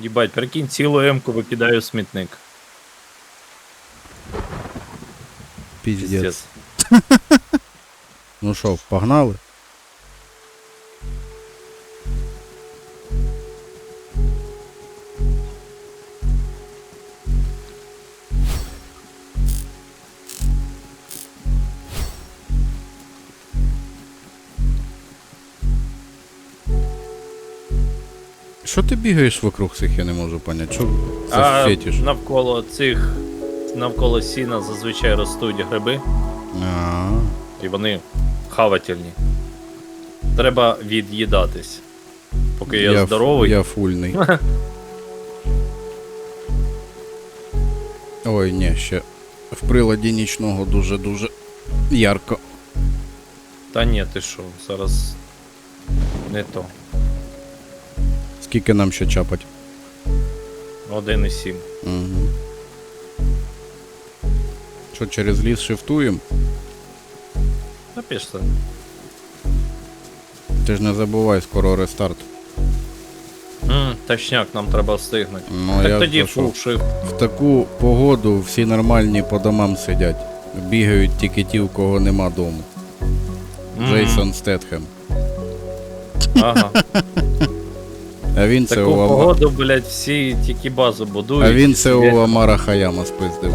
Їбать, прикинь, цілу емку викидаю в смітник. Піздець. Піздець. Ну що, погнали? Що ти бігаєш вокруг цих, я не можу поняти. Що за А фетиш? навколо цих, навколо сіна зазвичай ростуть гриби, А, і вони хавательні. Треба від'їдатись. Поки я, ф- здоровий. Я фульний. Ой, ні, ще в приладі нічного дуже-дуже ярко. Та ні, ти що, зараз не то. Скільки нам ще чапать? 1,7. Угу. Що, через ліс шифтуємо? Та пішли. Ти ж не забувай, скоро рестарт. М, точняк, нам треба встигнути. Ну, так я тоді фул shift. В таку погоду всі нормальні по домам сидять. Бігають тільки ті, у кого нема дому. М, Джейсон Стетхем. Ага. А він це Таку у Ама... погоду, блядь, всі тільки базу будують. А він це у Амара Хаяма спиздив.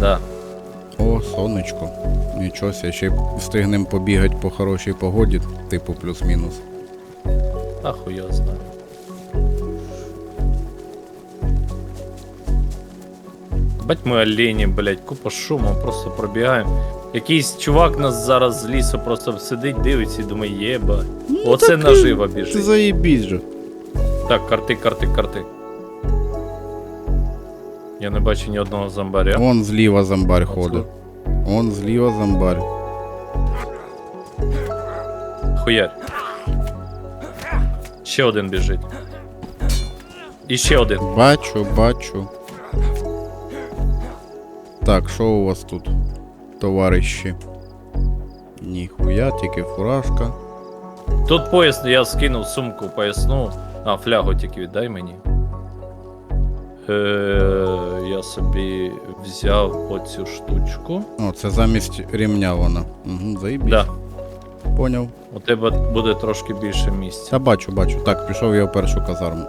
Да. О, сонечко. Нічого ся, ще й встигнем побігати по хорошій погоді, типу плюс-мінус. А його. Бать ми олені, блядь, купа шуму, просто пробігаємо. Якийсь чувак нас зараз з лісу просто сидить, дивиться і думає, єба. Оце так, нажива Ти біжить. заїбісь же. Так, карти, карти, карти. Я не бачу ні одного зомбаря. Вон зліва зомбарь ходить. Вон зліва зомбарь. Хуярь. Ще один біжить. І ще один. Бачу, бачу. Так, що у вас тут, товариші? Ніхуя, тільки фуражка. Тут пояс, я скинув сумку поясну. А, флягу тільки віддай мені. Е, я собі взяв оцю штучку. О, це замість рівня вона. Угу, заїбісь. Да, Поняв. у тебе буде трошки більше місця. Та бачу, бачу. Так, пішов я в першу казарму.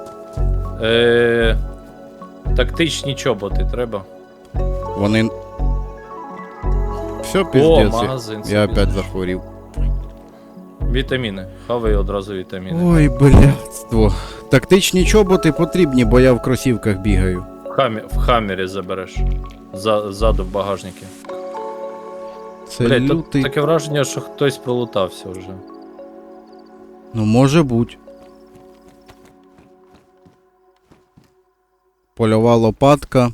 Е, тактичні чоботи треба. Вони. Все, О, магазин. Я собі опять захворів. Вітаміни. Хавай одразу вітаміни. Ой, блядство. Тактичні чоботи потрібні, бо я в кросівках бігаю. В, хамі, в хаммері забереш. За, ззаду в багажнику. Це Блять, тут лютий. таке враження, що хтось пролутався вже. Ну, може бути. Польова лопатка,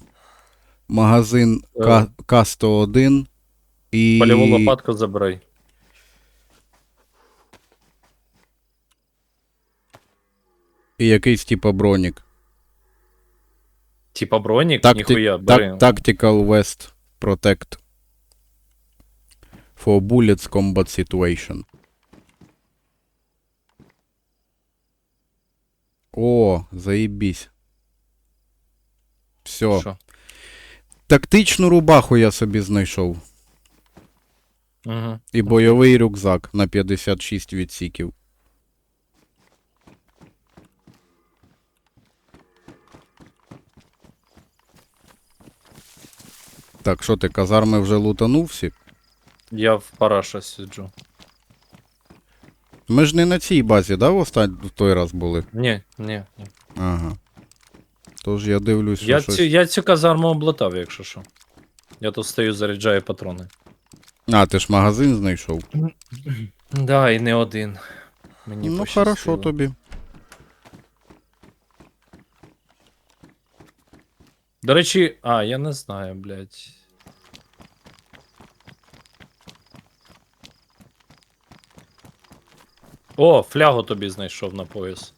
магазин К, К101 і. Польову лопатку забирай. І якийсь типа бронік. Типа бронік, Такти- ніхуя, так- Tactical West Protect. For bullets combat situation. О, заїбісь. Все. Що? Тактичну рубаху я собі знайшов. Угу. І бойовий рюкзак на 56 відсіків. Так, що ти, казарми вже лутанув всі? Я в параша сиджу. Ми ж не на цій базі, да, в остань... в той раз були? Ні, ні, ні. Ага. Тож я дивлюсь, що Я щось... цю, я цю казарму облатав, якщо що. Я тут стою, заряджаю патрони. А, ти ж магазин знайшов. Да, і не один. Мені ну, пощастило. хорошо тобі. До речі, а, я не знаю, блядь. О, флягу тобі знайшов на пояс.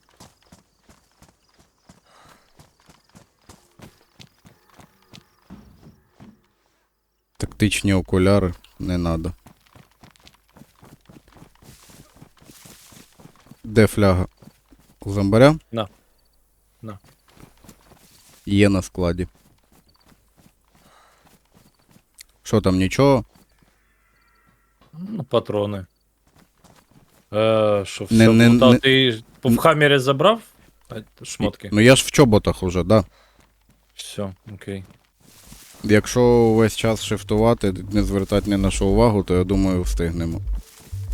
Тактичні окуляри не надо. Де фляга? У зомбаря? На. На. Є на складі. Що там, нічого? Ну, патрони. Е, що все, Не- не- плутав? не- ти в хаммері забрав? А, Шмотки. Ну я ж в чоботах уже, да. Все, окей. Якщо весь час шифтувати, не звертати ні на що увагу, то я думаю, встигнемо.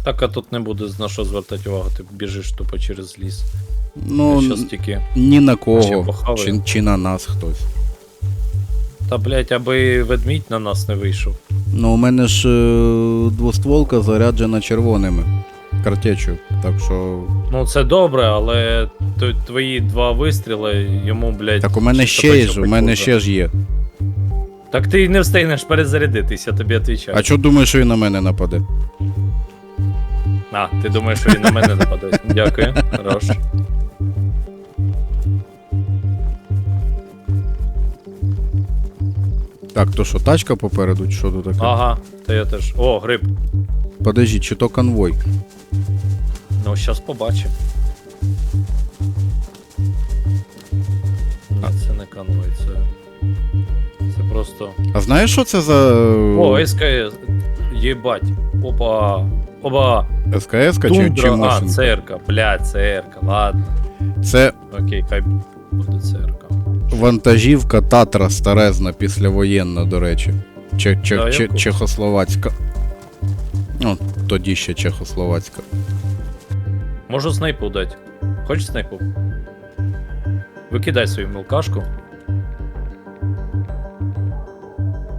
Так, а тут не буде на що звертати увагу, ти біжиш тупо через ліс. Ну, щас тільки. ні на Ще кого. похаваю. Чи, чи на нас хтось. Та блять, аби ведмідь на нас не вийшов. Ну, у мене ж е, двостволка заряджена червоними картечю. Так що. Ну це добре, але т- твої два вистріли йому, блять. Так у мене ще є ж, у мене ще ж є. Так ти не встигнеш перезарядитись, я тобі відповідаю. А чого думаєш, що він на мене нападе? А, ти думаєш, що він на мене нападе. Дякую. Хорош. Так, то що, тачка попереду, чи що тут таке? Ага, та я теж. О, гриб. Подожди, чи то конвой? Ну, зараз побачимо. Ні, це не конвой, це. Це просто. А знаєш, що це за О, СКС. Єбать. Опа. Опа. СКС чи, чи Тундра. А, машинка? церка. Блядь, церка. Ладно. Це Окей, хай буде церка. Вантажівка Татра старезна післявоєнна, до речі. Че, че, Да, че, чехословацька. Ну, тоді ще чехословацька. Можу снайпу дати. Хочеш снайпу? Викидай свою мілкашку.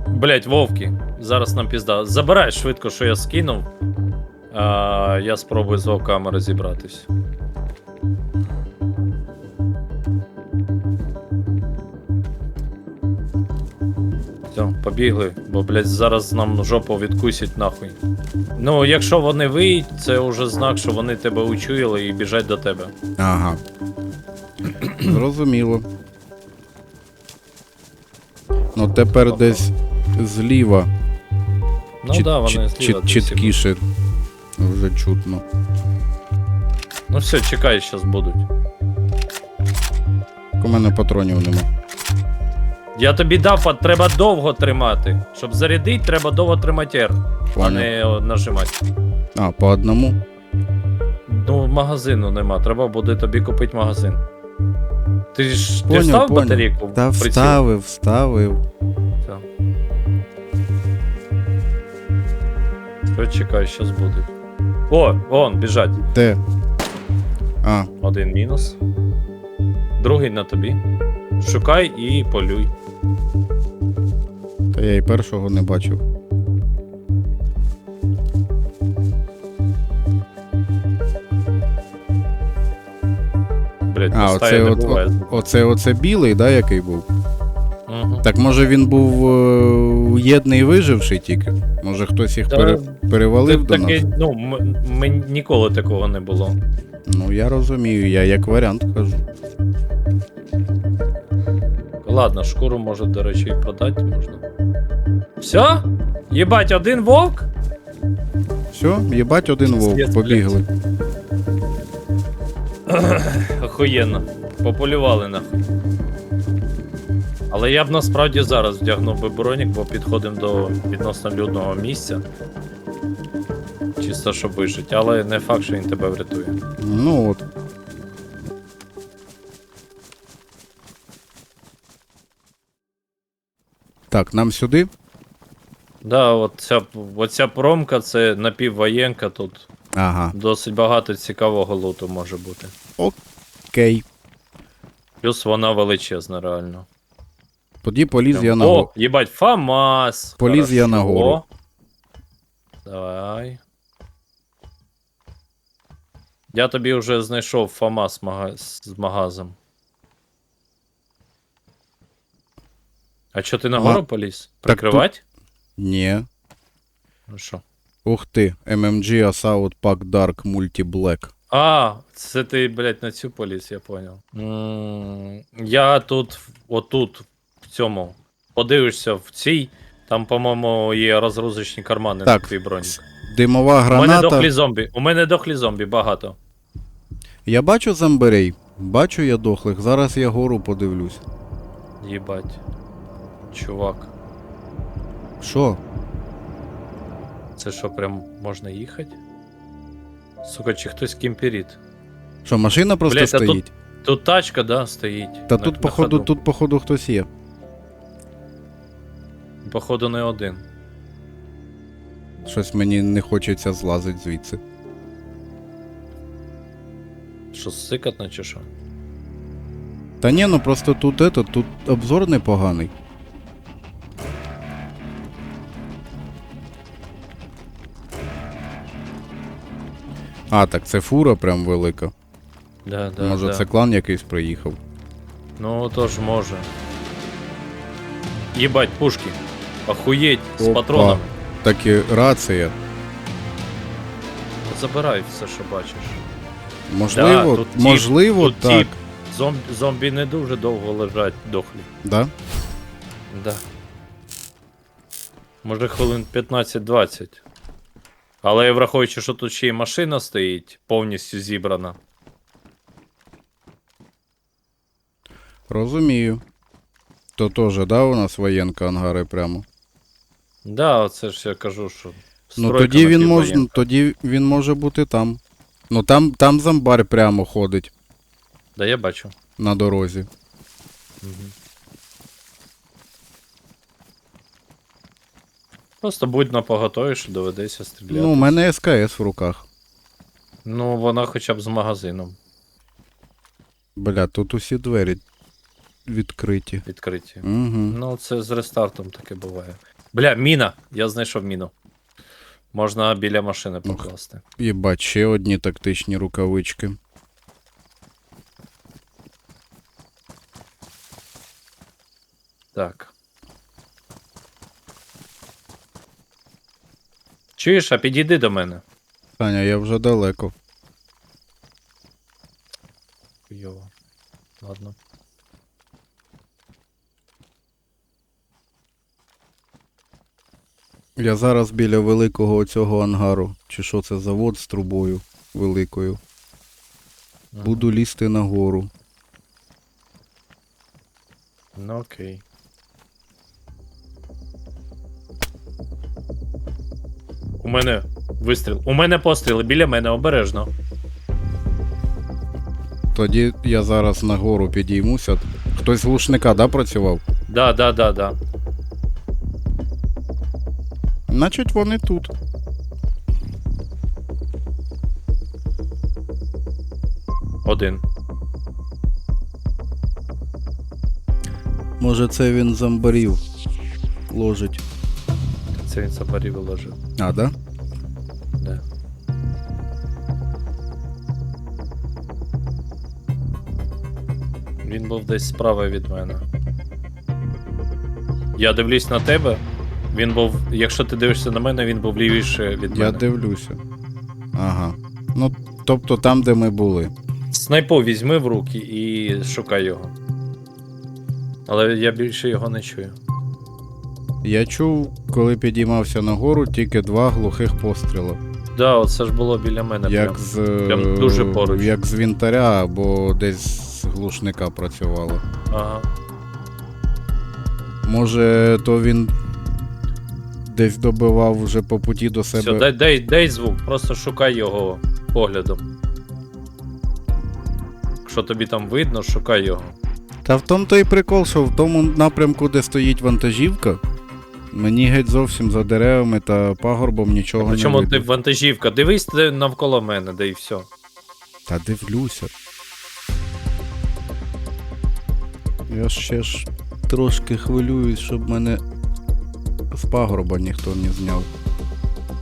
Блять, вовки. Зараз нам пізда. Забирай швидко, що я скинув. А, я спробую з вовками розібратись. Все, побігли, бо, блядь, зараз нам жопу відкусять нахуй. Ну, якщо вони виють, це вже знак, що вони тебе учуяли і біжать до тебе. Ага. Зрозуміло. Ну тепер десь зліва. Ну чіт- да, вони чіт- зліва чіт- десь ідуть. чіткіше. Вже чутно. Ну все, чекай, зараз будуть. У мене патронів нема. Я тобі дав, а треба довго тримати. Щоб зарядити, треба довго тримати R, а не нажимати. А, по одному? Ну, магазину нема, треба буде тобі купити магазин. Ти ж ти Поняв, встав батарейку? в Та приціл? вставив, вставив. Все. Все, чекай, зараз будуть. О, вон, біжать. Де? А, Один мінус. Другий на тобі. Шукай і полюй. Я і першого не бачив. Блять, А, оце, не от, буває. оце, оце білий, да, який був? Мгм. Так може він був е, єдний виживший тільки? Може хтось їх Та пере, перевалив до таке, нас? ну, м- м- ніколи такого не було. Ну я розумію, я як варіант кажу. Ладно, шкуру може, до речі, і продати можна. Все? Єбать, один вовк? Все, їбать один вовк, Пиздец, побігли. Охуєнно. Пополювали нахуй. Але я б насправді зараз вдягнув би бронік, бо підходимо до відносно людного місця. Чисто щоб вижити, але не факт, що він тебе врятує. Ну от. Так, нам сюди. Да, от ця, оця промка це напіввоєнка тут. Ага, Досить багато цікавого луту може бути. окей. Плюс вона величезна, реально. Тоді поліз Прям- я на О, їбать, ФАМАС! Поліз я на гору. Давай. Я тобі вже знайшов ФАМАС мага... з магазом. А чо ти на гору А, поліз? так Прикривать? Ні. Ну що? Ух ти, MMG Assault Pack Dark Multi Black. А, це ти, блядь, на цю поліз, я понял. м я тут, отут, в цьому. Подивишся в цій. Там, по-моєму, є розгрузочні кармани Так, на твій бронік. Димова У мене граната. дохлі зомбі. У мене дохлі зомбі, багато. Я бачу зомбарей. Бачу я дохлих. Зараз я гору подивлюсь. Їбать. Чувак, Що? це що, прям можна їхати? Сука, чи хтось кімперіт? Що, машина просто Блядь, а тут? Тут тачка, да, стоїть. Та на- тут, на походу, ходу. тут, походу, хтось є. Походу, не один. Щось мені не хочеться злазити звідси. Що, сикатно чи що? Та ні, ну просто тут ето, тут обзор непоганий. А, так це фура прям велика. Да, да, Може да. це клан якийсь приїхав. Ну, тож може. Єбать, пушки. Охуєть, з Опа. патронами. Так і рація. Забирай все, що бачиш. Можливо, тут тіп, можливо, тут так. тіп. Зомбі, зомбі не дуже довго лежать дохлі. Да? Да. Може хвилин 15-20. Але враховуючи, що тут ще й машина стоїть, повністю зібрана. Розумію. То теж, да, у нас воєнка ангари прямо. Да, оце ж я кажу, що. Ну тоді він може, тоді він може бути там. Ну там, там зомбар прямо ходить Да, я бачу. на дорозі. Мгм. Просто будь на поготові, що доведеться стріляти. Ну, у мене СКС в руках. Ну, вона хоча б з магазином Бля, тут усі двері відкриті. відкриті. Угу. Ну, це з рестартом таке буває. Бля, міна! Я знайшов міну. Можна біля машини покласти. Єбать, ще одні тактичні рукавички. Так. Чуєш, а підійди до мене. Таня, я вже далеко. Хуйово. Ладно. Я зараз біля великого цього ангару. Чи що це завод з трубою великою. Буду лізти нагору. Ну окей. У мене вистріл. У мене постріли біля мене обережно. Тоді я зараз нагору підіймуся. Хтось з глушника, да, працював? Да, да, да, да. Значить, вони тут. Один. Може, це він зомбарів ложить. Це він сапарі виложив. А, да? Да. Він був десь справа від мене. Я дивлюсь на тебе. Він був. Якщо ти дивишся на мене, він був лівіше від мене. Я дивлюся. Ага. Ну, тобто там, де ми були. Снайпу візьми в руки і шукай його. Але я більше його не чую. Я чув, коли підіймався нагору, тільки два глухих постріли. Да, оце ж було біля мене. Як прям. з. прям дуже поруч. Як з вінтаря або десь з глушника працювало. Ага. Може, то він десь добивав вже по путі до себе. Все, дай, дай, дай звук, просто шукай його поглядом. Якщо тобі там видно, шукай його. Та в тому то і прикол, що в тому напрямку, де стоїть вантажівка, мені геть зовсім за деревами та пагорбом нічого не Причому видно. ти вантажівка, дивись де навколо мене, де і все. Та дивлюся. Я ще ж трошки хвилююсь, щоб мене з пагорба ніхто не зняв.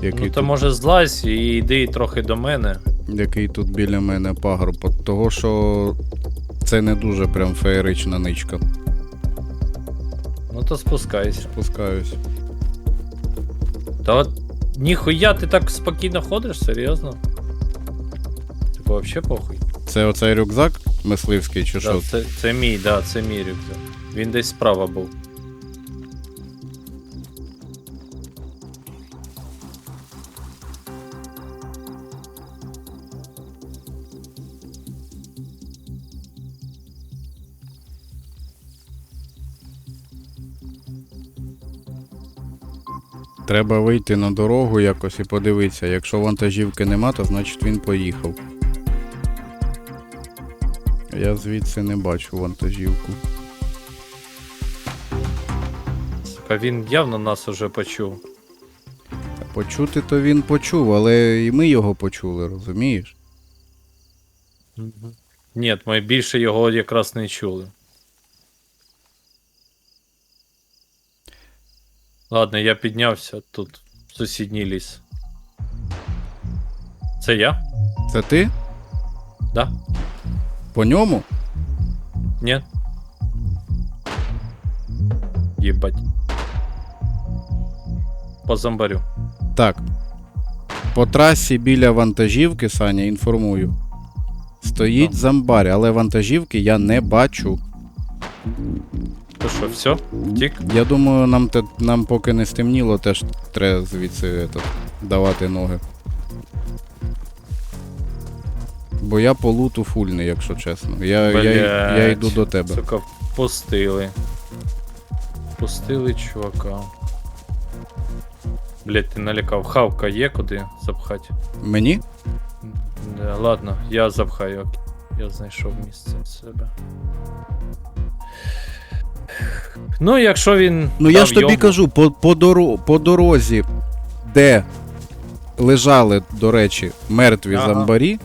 Який, ну то тут, може злазь і йди трохи до мене. який тут біля мене пагорб. От Того, що це не дуже прям феєрична ничка. Ну то спускайся. Спускаюсь. Та от ніхуя ти так спокійно ходиш, серйозно? Типу, вообще похуй. Це оцей рюкзак мисливський, чи Да, що? це, це мій, да, це мій рюкзак. Він десь справа був. Треба вийти на дорогу якось і подивитися. Якщо вантажівки нема, то значить він поїхав. Я звідси не бачу вантажівку. А він явно нас уже почув. Почути то він почув, але і ми його почули, розумієш? Ні, ми більше його якраз не чули. Ладно, я піднявся тут в сусідній ліс. Це я? Це ти? Да? По ньому? Ні? Єбать. По зомбарю. Так. По трасі біля вантажівки, Саня, інформую. Стоїть зомбар, але вантажівки я не бачу. То що, все? Втік? Я думаю, нам, те, нам поки не стемніло, теж треба звідси ето, давати ноги. Бо я по луту фульний, якщо чесно. Я, я, я Блядь. йду до тебе. Сука, пустили. Пустили чувака. Блять, ти налякав. Хавка є куди запхати? Мені? Да, ладно, я запхаю. Я знайшов місце в себе. Ну, якщо він. Ну я ж тобі йому- кажу, по, по, доро, по дорозі, де лежали, до речі, мертві Ага. зомбарі,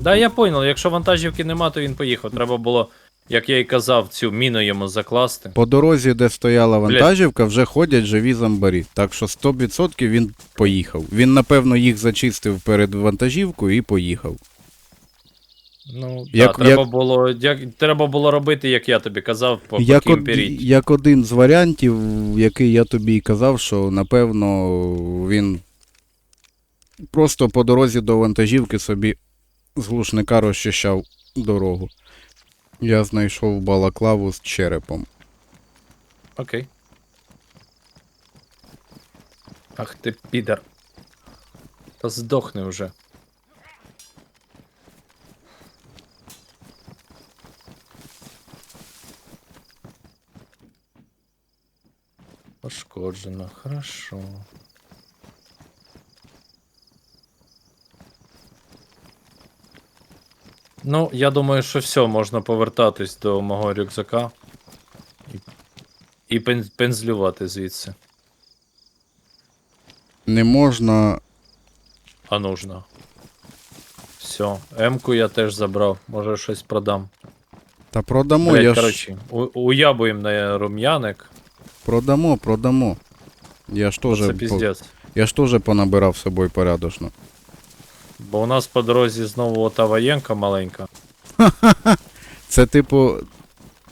Да, я понял, якщо вантажівки нема, то він поїхав. Треба було, як я і казав, цю міну йому закласти. по дорозі, де стояла вантажівка, вже ходять живі зомбарі. Так що 100% він поїхав. Він, напевно, їх зачистив перед вантажівкою і поїхав. Ну, Як- да, треба, як- було, як, треба було робити, як я тобі казав, по Як, як од... як один з варіантів, який я тобі і казав, що напевно він просто по дорозі до вантажівки собі з глушника розчищав дорогу. Я знайшов балаклаву з черепом. Окей. Ах ти підер. Та здохни вже. Пошкоджено, хорошо. Ну, я думаю, що все, можна повертатись до мого рюкзака. І пен- пензлювати звідси. Не можна. А нужно. Все. М-ку я теж забрав. Може щось продам. Та продамо, Блять, я ж коротше, у- уябуємо на рум'яник. Продамо, продамо. Я ж теж Це піздець. я ж теж понабирав з собою порядочно. Бо у нас по дорозі знову ота воєнка маленька. Це типу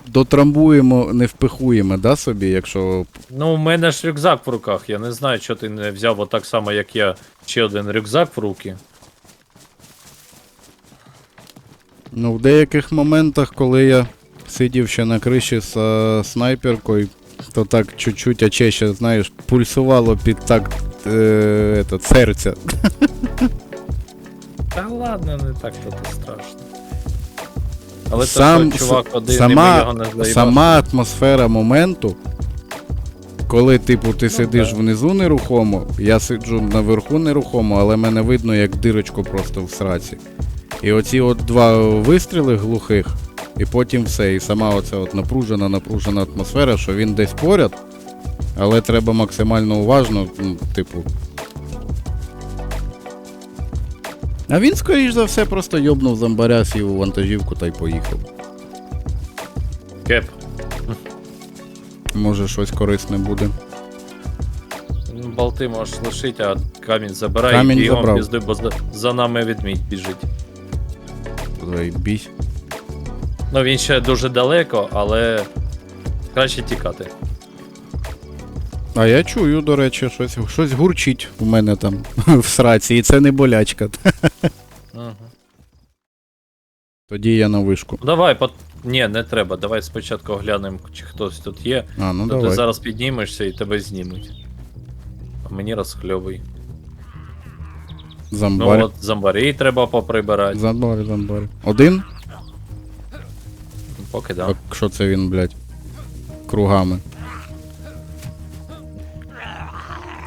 дотрамбуємо, не впихуємо, да, собі, якщо. Ну, у мене ж рюкзак в руках. Я не знаю, що ти не взяв отак само, як я, ще один рюкзак в руки. Ну, в деяких моментах, коли я сидів ще на криші з е, снайперкою, то так чуть-чуть оче ще, знаєш, пульсувало під такт е, этот, серця. Та ладно, не так то страшно. Але Сам- це чувак один, сама- і ми його не заїбали. Сама атмосфера моменту, коли, типу, ти сидиш так. внизу нерухомо, я сиджу наверху нерухомо, але мене видно як дирочку просто в сраці. І оці от два вистріли глухих, і потім все. І сама оця от напружена, напружена атмосфера, що він десь поряд, але треба максимально уважно, ну, типу. А він, скоріш за все, просто йобнув зомбаря, сів у вантажівку та й поїхав. Кеп. Може щось корисне буде. Болти можеш лишити, а камінь забирай Камінь і бігом забрав. пізди, бо за, за нами відмідь біжить. Заєбісь. Ну він ще дуже далеко, але краще тікати. А я чую, до речі, щось, щось гурчить у мене там в сраці, і це не болячка. Угу. Тоді я на вишку. Давай, по... ні, не треба. Давай спочатку оглянемо, чи хтось тут є. А, ну То ти зараз піднімешся і тебе знімуть. А мені розхльовуй. Зомбар. Ну от зомбарі треба поприбирати. Зомбар, зомбар. Один? Поки да. А що це він, блядь? Кругами.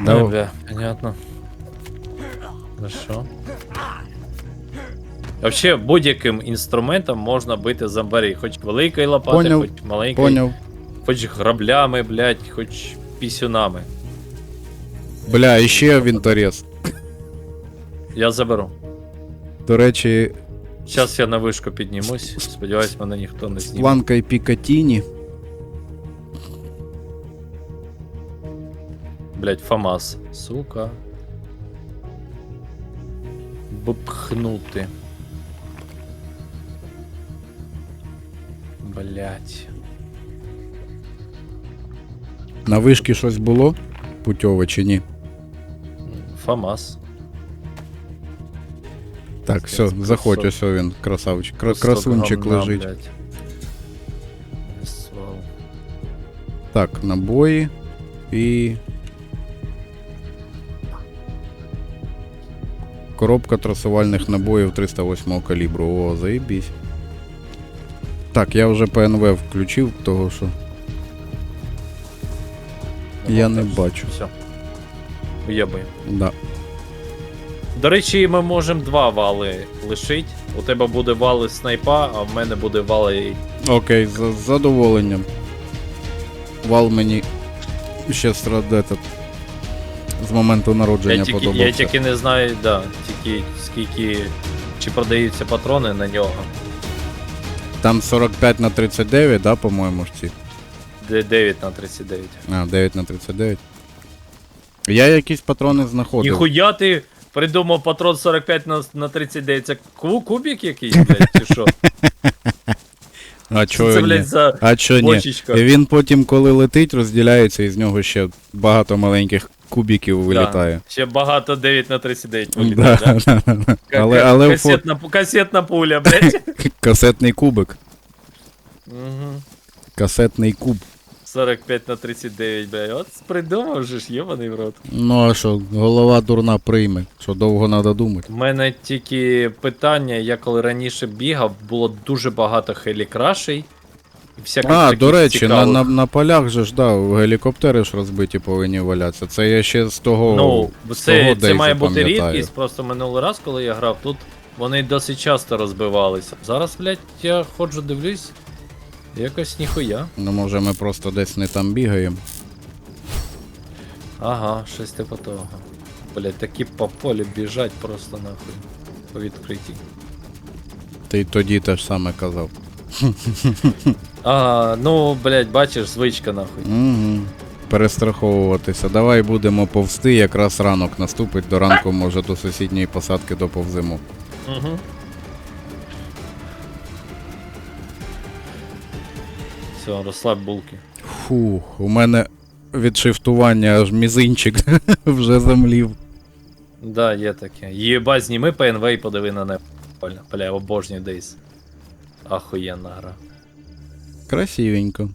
Да, Ну, бля, понятно. Ну що? Вообще, будь-яким інструментом можна бити зомбарі. Хоч великою лопатою, Поняв, хоч маленькою, Поняв. хоч граблями, блядь, хоч пісюнами. Бля, і ще вінторез. Я заберу. До речі, Зараз я на вишку піднімусь. Сподіваюсь, мене ніхто не зніме. планка і Пікатіні. Блять, Фамас. Сука. Бупхнути. Блять. На вишки щось було? Путьове чи ні? Фамас. Так, все, заходь, ось він, красавчик. Кра- Кусок красунчик говна, лежить. блядь. Свал. Так, набої і. Коробка трасувальних набоїв 308 калібру. О, заєбісь. Так, я вже ПНВ включив, того що. Я не бачу. Все. Уєбуємо. Да. До речі, ми можемо два вали лишить. У тебе буде вали снайпа, а в мене буде вали. Окей, з задоволенням. Вал мені ще страдет з моменту народження Я тільки, подобався. я тільки не знаю, да, тільки скільки. Чи продаються патрони на нього. Там 45 на 39, да, по-моєму, ж ці. 9 на 39. А, 9 на 39. Я якісь патрони знаходив. Ніхуя ти придумав патрон 45 на, на 39. Це ку- кубик якийсь, блядь, чи що? А чого це, ні? блядь, за А чо ні? бочечка? Він потім, коли летить, розділяється, і з нього ще багато маленьких кубиків вилітає. Да. Ще багато 9 на 39 вилітає, Да, да? да, да. Ка- Але, ка- але фо- касетна, пу- касетна пуля, блядь. касетний кубик. Угу. Касетний куб. 45 на 39, блядь. От придумав же ж, єбаний в рот. Ну а що, голова дурна прийме, що довго треба думати. У мене тільки питання, я коли раніше бігав, було дуже багато хелікрашей. І всяких А, таких до речі, на, цікавих. на, на полях же ж, да, гелікоптери ж розбиті повинні валятися. Це я ще з того. Ну, з це, того це має бути пам'ятаю. рідкість, просто минулий раз, коли я грав, тут вони досить часто розбивалися. Зараз, блядь, я ходжу, дивлюсь. Якось ніхуя. Ну, може, ми просто десь не там бігаємо. Ага, щось типу того. Блядь, такі по полю біжать просто нахуй. По відкритій. Ти й тоді те ж саме казав. Ага, ну, блядь, бачиш, звичка нахуй. Угу. Перестраховуватися. Давай будемо повзти, якраз ранок наступить. До ранку, може, до сусідньої посадки доповземо. Угу. Все, розслаб булки. Фух, у мене від шифтування аж мізинчик вже замлів. Да, є таке. Єба, зніми ПНВ і подиви на небо. Бля, обожнюю Дейс. Ахуєнна гра. Красивенько.